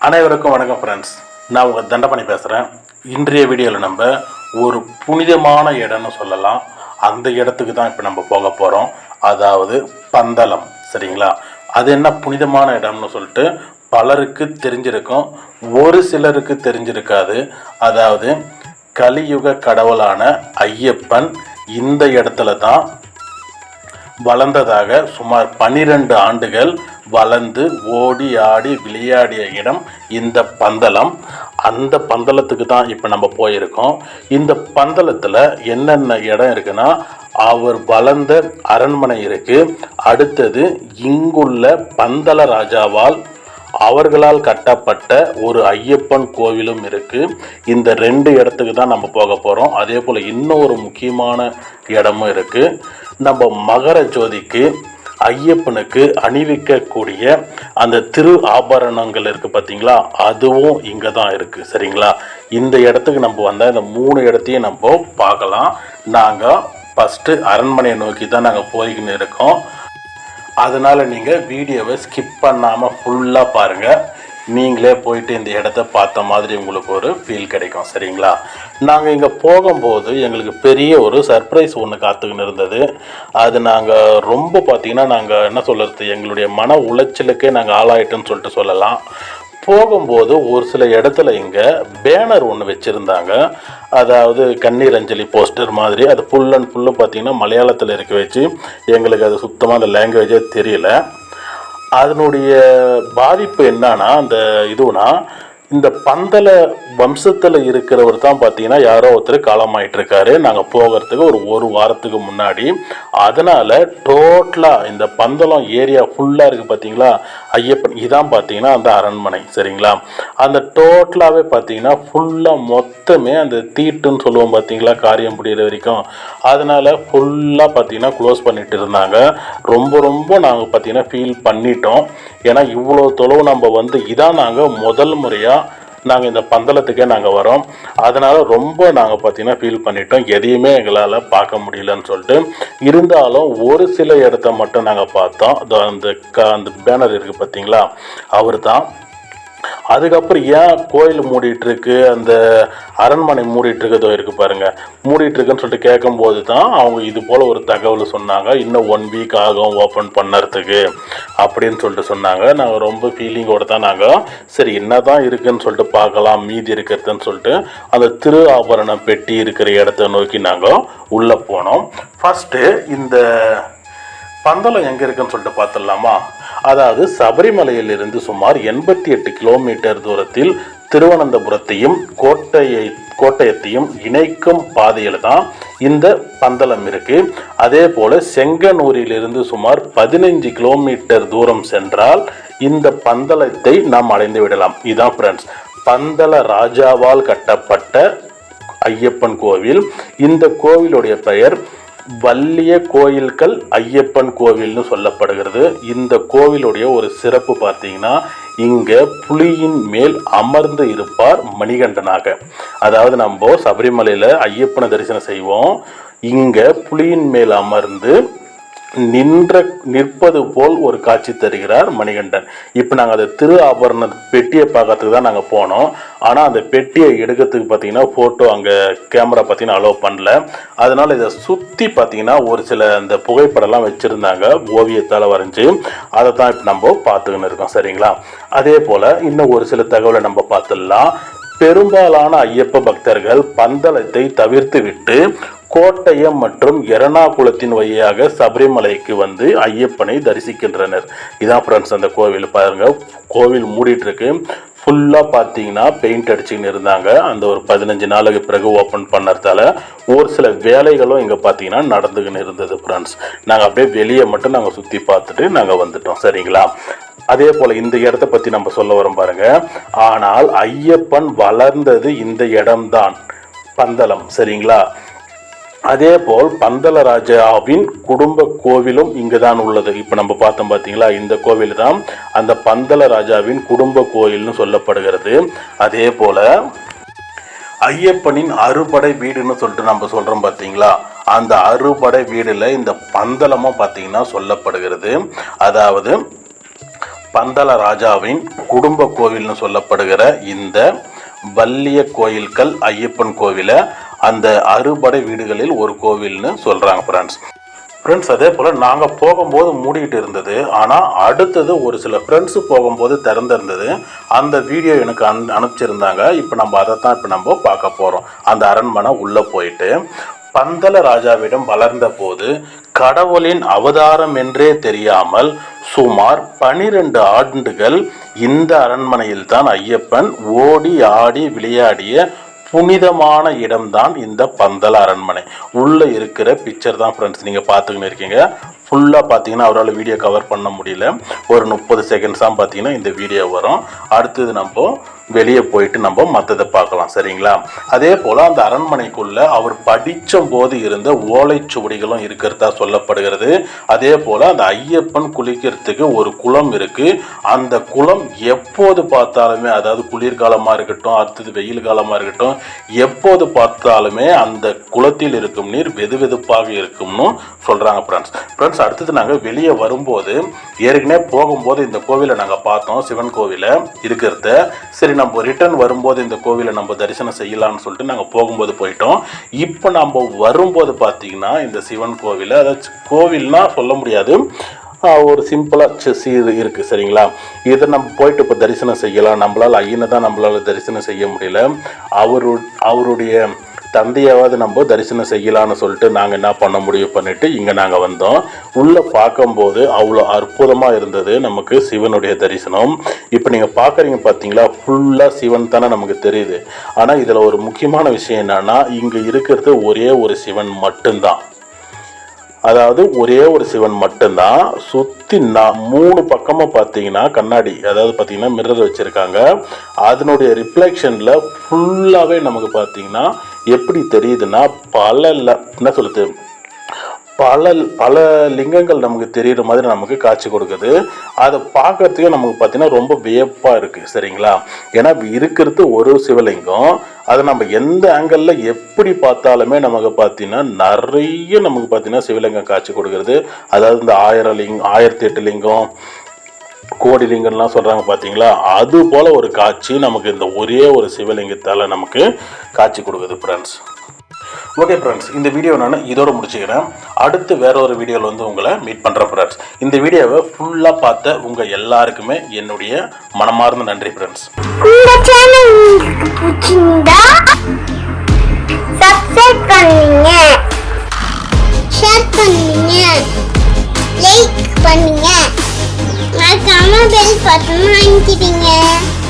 அனைவருக்கும் வணக்கம் ஃப்ரெண்ட்ஸ் நான் உங்கள் தண்டபணி பேசுகிறேன் இன்றைய வீடியோவில் நம்ம ஒரு புனிதமான இடம்னு சொல்லலாம். அந்த இடத்துக்கு தான் இப்போ நம்ம போக போகிறோம் அதாவது பந்தளம் சரிங்களா? அது என்ன புனிதமான இடம்னு சொல்லிட்டு பலருக்கு தெரிஞ்சிருக்கும். ஒரு சிலருக்கு தெரிஞ்சிருக்காது. அதாவது கலியுக கடவுளான ஐயப்பன் இந்த இடத்துல தான் வளர்ந்ததாக சுமார் பன்னிரண்டு ஆண்டுகள் வளர்ந்து ஓடி ஆடி விளையாடிய இடம் இந்த பந்தலம் அந்த பந்தலத்துக்கு தான் இப்போ நம்ம போயிருக்கோம். இந்த பந்தலத்தில் என்னென்ன இடம் இருக்குன்னா அவர் வளர்ந்த அரண்மனை இருக்குது அடுத்தது இங்குள்ள பந்தல ராஜாவால் அவர்களால் கட்டப்பட்ட ஒரு ஐயப்பன் கோவிலும் இருக்குது இந்த ரெண்டு இடத்துக்கு தான் நம்ம போக போகிறோம் அதே போல் இன்னொரு முக்கியமான இடமும் இருக்குது நம்ம மகர ஜோதிக்கு ஐயப்பனுக்கு அணிவிக்கக்கூடிய அந்த திரு ஆபரணங்கள் இருக்கு பார்த்தீங்களா அதுவும் இங்கே தான் இருக்கு. சரிங்களா? இந்த இடத்துக்கு நம்ம வந்தால் இந்த மூணு இடத்தையும் நம்ம பார்க்கலாம். நாங்கள் ஃபஸ்ட்டு அரண்மனையை நோக்கி தான் நாங்கள் போய்கின்னு இருக்கோம். அதனால் நீங்கள் வீடியோவை ஸ்கிப் பண்ணாமல் ஃபுல்லாக பாருங்கள் நீங்களே போயிட்டு இந்த இடத்த பார்த்த மாதிரி உங்களுக்கு ஒரு ஃபீல் கிடைக்கும் சரிங்களா? நாங்கள் இங்கே போகும்போது எங்களுக்கு பெரிய ஒரு சர்ப்ரைஸ் ஒன்று காத்துக்கின்னு இருந்தது. அது நாங்கள் ரொம்ப பார்த்தீங்கன்னா நாங்கள் என்ன சொல்கிறது எங்களுடைய மன உளைச்சலுக்கே நாங்கள் ஆளாயிட்டோன்னு சொல்லிட்டு சொல்லலாம். போகும்போது ஒரு சில இடத்துல இங்கே பேனர் ஒன்று வச்சுருந்தாங்க. அதாவது கண்ணீர் அஞ்சலி போஸ்டர் மாதிரி அது ஃபுல் அண்ட் ஃபுல்லும் பார்த்தீங்கன்னா மலையாளத்தில் இருக்க வச்சு எங்களுக்கு அது சுத்தமாக அந்த லாங்குவேஜே தெரியல. அதனுடைய பாதிப்பு என்னன்னா அந்த இதுனா இந்த பந்தலை வம்சத்தில் இருக்கிறவர் தான் பார்த்தீங்கன்னா யாரோ ஒருத்தர் காலமாயிட்டு இருக்காரு நாங்கள் போகிறதுக்கு ஒரு ஒரு வாரத்துக்கு முன்னாடி. அதனால் டோட்டலாக இந்த பந்தலம் ஏரியா ஃபுல்லாக இருக்குது பார்த்தீங்களா ஐயப்பன். இதான் பார்த்தீங்கன்னா அந்த அரண்மனை. சரிங்களா? அந்த டோட்டலாகவே பார்த்தீங்கன்னா ஃபுல்லாக மொத்தமே அந்த தீட்டுன்னு சொல்லுவோம் பார்த்தீங்களா காரியம் முடியிற வரைக்கும். அதனால் ஃபுல்லாக பார்த்தீங்கன்னா க்ளோஸ் பண்ணிட்டு இருந்தாங்க. ரொம்ப ரொம்ப நாங்கள் பார்த்தீங்கன்னா ஃபீல் பண்ணிட்டோம். ஏன்னா இவ்வளோ தொலைவு நம்ம வந்து இதான் நாங்கள் முதல் முறையாக நாங்கள் இந்த பந்தளத்துக்கே நாங்கள் வரோம். அதனால் ரொம்ப நாங்கள் பார்த்தீங்கன்னா ஃபீல் பண்ணிட்டோம். எதையுமே எங்களால் பார்க்க முடியலன்னு சொல்லிட்டு. இருந்தாலும் ஒரு சில இடத்த மட்டும் நாங்கள் பார்த்தோம். அந்த க அந்த பேனர் இருக்குது பார்த்தீங்களா அவர் தான் அதுக்கப்புறம் ஏன் கோயில் மூடிட்டுருக்கு? அந்த அரண்மனை மூடிட்டுருக்கதோ இருக்குது பாருங்கள் மூடிட்டுருக்குன்னு சொல்லிட்டு கேட்கும்போது தான் அவங்க இது போல் ஒரு தகவல் சொன்னாங்க. இன்னும் ஒன் வீக் ஆகும் ஓப்பன் பண்ணுறதுக்கு அப்படின்னு சொல்லிட்டு சொன்னாங்க. நாங்கள் ரொம்ப ஃபீலிங்கோட தான் நாங்கள் சரி என்ன தான் இருக்குன்னு சொல்லிட்டு பார்க்கலாம் மீதி இருக்கிறதுன்னு சொல்லிட்டு அந்த திரு ஆபரணம் பெட்டி இருக்கிற இடத்த நோக்கி நாங்கள் உள்ளே போனோம். ஃபஸ்ட்டு இந்த பந்தளம் எங்கே இருக்குன்னு சொல்லிட்டு பார்த்துடலாமா? அதாவது சபரிமலையிலிருந்து சுமார் எண்பத்தி எட்டு கிலோமீட்டர் தூரத்தில் திருவனந்தபுரத்தையும் கோட்டையை கோட்டயத்தையும் இணைக்கும் பாதையில் தான் இந்த பந்தளம் இருக்கு. அதே போல செங்கனூரிலிருந்து சுமார் பதினைஞ்சு கிலோமீட்டர் தூரம் சென்றால் இந்த பந்தளத்தை நாம் அடைந்து விடலாம். இதுதான் ஃப்ரெண்ட்ஸ் பந்தள ராஜாவால் கட்டப்பட்ட ஐயப்பன் கோவில். இந்த கோவிலுடைய பெயர் வல்லிய கோயில்கள் ஐயப்பன் கோவில்னு சொல்லப்படுகிறது. இந்த கோவிலுடைய ஒரு சிறப்பு பார்த்தீங்கன்னா இங்க புலியின் மேல் அமர்ந்து இருப்பார் மணிகண்டனாக. அதாவது நம்ம சபரிமலையில ஐயப்பனை தரிசனம் செய்வோம். இங்க புலியின் மேல் அமர்ந்து நின்ற நிற்பது போல் ஒரு காட்சி தருகிறார் மணிகண்டன். இப்போ நாங்கள் அந்த திரு ஆபரண பெட்டியை பார்க்கறதுக்கு தான் நாங்கள் போனோம். ஆனால் அந்த பெட்டியை எடுக்கிறதுக்கு பார்த்தீங்கன்னா ஃபோட்டோ அங்கே கேமரா பார்த்தீங்கன்னா அலோவ் பண்ணல. அதனால் இதை சுற்றி பார்த்தீங்கன்னா ஒரு சில அந்த புகைப்படம்லாம் வச்சுருந்தாங்க ஓவியத்தால் வரைஞ்சி. அதை தான் இப்போ நம்ம பார்த்துக்கின்னு இருக்கோம் சரிங்களா? அதே போல் இன்னும் ஒரு சில தகவலை நம்ம பார்த்துடலாம். பெரும்பாலான ஐயப்ப பக்தர்கள் பந்தளத்தை தவிர்த்து விட்டு கோட்டயம் மற்றும் எரணாகுளத்தின் வழியாக சபரிமலைக்கு வந்து ஐயப்பனை தரிசிக்கின்றனர். இதான் ஃப்ரெண்ட்ஸ் அந்த கோவில். பாருங்க கோவில் மூடிட்டு இருக்கு ஃபுல்லாக பார்த்தீங்கன்னா பெயிண்ட் அடிச்சுக்கின்னு இருந்தாங்க. அந்த ஒரு பதினஞ்சு நாளுக்கு பிறகு ஓப்பன் பண்ணறதால ஒரு சில வேலைகளும் இங்கே பார்த்தீங்கன்னா நடந்துக்கின்னு இருந்தது ஃப்ரெண்ட்ஸ் நாங்கள் அப்படியே வெளியே மட்டும் நாங்கள் சுற்றி பார்த்துட்டு நாங்கள் வந்துட்டோம். சரிங்களா? அதே போல் இந்த இடத்த பற்றி நம்ம சொல்ல வரோம் பாருங்க. ஆனால் ஐயப்பன் வளர்ந்தது இந்த இடம்தான். பந்தளம் சரிங்களா? அதே போல் பந்தலராஜாவின் குடும்ப கோவிலும் இங்கு தான் உள்ளது. இப்போ நம்ம பார்த்தோம் பார்த்தீங்களா? இந்த கோவில் தான் அந்த பந்தல ராஜாவின் குடும்ப கோயில்னு சொல்லப்படுகிறது. அதே போல ஐயப்பனின் அறுபடை வீடுன்னு சொல்லிட்டு நம்ம சொல்றோம் பார்த்தீங்களா? அந்த அறுபடை வீடுல இந்த பந்தலமும் பார்த்தீங்கன்னா சொல்லப்படுகிறது. அதாவது பந்தல ராஜாவின் குடும்ப கோவில்னு சொல்லப்படுகிற இந்த வல்லிய கோயில்கள் ஐயப்பன் கோவிலை அந்த அறுபடை வீடுகளில் ஒரு கோவில்னு சொல்கிறாங்க ஃப்ரெண்ட்ஸ் ஃப்ரெண்ட்ஸ் அதே போல் நாங்கள் போகும்போது மூடிக்கிட்டு இருந்தது. ஆனால் அடுத்தது ஒரு சில ஃப்ரெண்ட்ஸு போகும்போது திறந்திருந்தது. அந்த வீடியோ எனக்கு அனு அனுப்பிச்சிருந்தாங்க. இப்போ நம்ம அதை தான் இப்போ நம்ம பார்க்க போகிறோம் அந்த அரண்மனை உள்ளே போயிட்டு பந்தல ராஜாவிடம் வளர்ந்த போது கடவுளின் அவதாரம் என்றே தெரியாமல் சுமார் பனிரெண்டு ஆண்டுகள் இந்த அரண்மனையில் தான் ஐயப்பன் ஓடி ஆடி விளையாடிய புனிதமான இடம்தான் இந்த பந்தல அரண்மனை. உள்ள இருக்கிற பிக்சர் தான் ஃப்ரெண்ட்ஸ் நீங்கள் பார்த்துக்கின்னு இருக்கீங்க. ஃபுல்லாக பார்த்தீங்கன்னா அவரால் வீடியோ கவர் பண்ண முடியல. ஒரு முப்பது செகண்ட்ஸ் தான் பார்த்தீங்கன்னா இந்த வீடியோ வரும். அடுத்தது நம்ம வெளியே போயிட்டு நம்ம மற்றதை பார்க்கலாம் சரிங்களா? அதே போல் அந்த அரண்மனைக்குள்ள அவர் படித்த போது இருந்த ஓலைச்சுவடிகளும் இருக்கிறதா சொல்லப்படுகிறது. அதே போல் அந்த ஐயப்பன் குளிக்கிறதுக்கு ஒரு குளம் இருக்கு. அந்த குளம் எப்போது பார்த்தாலுமே அதாவது குளிர்காலமாக இருக்கட்டும் அடுத்தது வெயில் காலமாக இருக்கட்டும் எப்போது பார்த்தாலுமே அந்த குளத்தில் இருக்கும் நீர் வெது வெதுப்பாக இருக்கும்னு சொல்கிறாங்க ஃப்ரெண்ட்ஸ் ஃப்ரெண்ட்ஸ் அடுத்தது நாங்கள் வெளியே வரும்போது ஏற்கனவே போகும்போது இந்த கோவிலை நாங்கள் பார்த்தோம் சிவன் கோவிலை இருக்கிறத. சரி நம்ம ரிட்டர்ன் வரும்போது இந்த கோவிலை நம்ம தரிசனம் செய்யலாம்னு சொல்லிட்டு நாங்கள் போகும்போது போயிட்டோம். இப்போ நம்ம வரும்போது பார்த்தீங்கன்னா இந்த சிவன் கோவிலை அதாவது கோவில்னால் சொல்ல முடியாது. ஒரு சிம்பிளாக இது இருக்குது சரிங்களா? இதை நம்ம போயிட்டு இப்போ தரிசனம் செய்யலாம். நம்மளால் ஐயனை தான் நம்மளால் தரிசனம் செய்ய முடியல. அவரு அவருடைய தந்தையாவது நம்ம தரிசனம் செய்யலான்னு சொல்லிட்டு நாங்கள் என்ன பண்ண முடிவு பண்ணிட்டு இங்கே நாங்கள் வந்தோம். உள்ளே பார்க்கும்போது அவ்வளோ அற்புதமாக இருந்தது நமக்கு சிவனுடைய தரிசனம். இப்போ நீங்கள் பார்க்குறீங்க பார்த்தீங்களா ஃபுல்லாக சிவன் தானே நமக்கு தெரியுது. ஆனால் இதில் ஒரு முக்கியமான விஷயம் என்னன்னா இங்கே இருக்கிறது ஒரே ஒரு சிவன் மட்டும்தான். அதாவது ஒரே ஒரு சிவன் மட்டும்தான். சுற்றி நான் மூணு பக்கமாக பார்த்தீங்கன்னா கண்ணாடி அதாவது பார்த்தீங்கன்னா மிரர் வச்சுருக்காங்க. அதனுடைய ரிஃப்ளெக்ஷனில் ஃபுல்லாகவே நமக்கு பார்த்தீங்கன்னா எப்படி தெரியுதுன்னா பல ல- என்ன சொல்லுது பல பல லிங்கங்கள் நமக்கு தெரியுற மாதிரி நமக்கு காட்சி கொடுக்குது. அதை பார்க்குறதுக்கே நமக்கு பார்த்தீங்கன்னா ரொம்ப வியப்பாக இருக்குது சரிங்களா? ஏன்னா இருக்கிறது ஒரு சிவலிங்கம். அதை நம்ம எந்த ஆங்கிளில் எப்படி பார்த்தாலுமே நமக்கு பார்த்தீங்கன்னா நிறைய நமக்கு பார்த்தீங்கன்னா சிவலிங்கம் காட்சி கொடுக்குறது. அதாவது இந்த ஆயிரம் லிங்கம் ஆயிரத்தி எட்டு லிங்கம் கோடி லிங்கம்லாம் சொல்கிறாங்க பார்த்தீங்களா அது போல் ஒரு காட்சி நமக்கு இந்த ஒரே ஒரு சிவலிங்கத்தால் நமக்கு காட்சி கொடுக்குது ஃப்ரெண்ட்ஸ் ஓகே ஃப்ரெண்ட்ஸ் இந்த வீடியோ நான் இதோட முடிச்சுக்கிறேன். அடுத்து வேற ஒரு வீடியோவில் வந்து உங்களை மீட் பண்ணுறேன் ஃப்ரெண்ட்ஸ் இந்த வீடியோவை ஃபுல்லாக பார்த்த உங்கள் எல்லாருக்குமே என்னுடைய மனமார்ந்த நன்றி ஃப்ரெண்ட்ஸ் லைக் பண்ணுங்க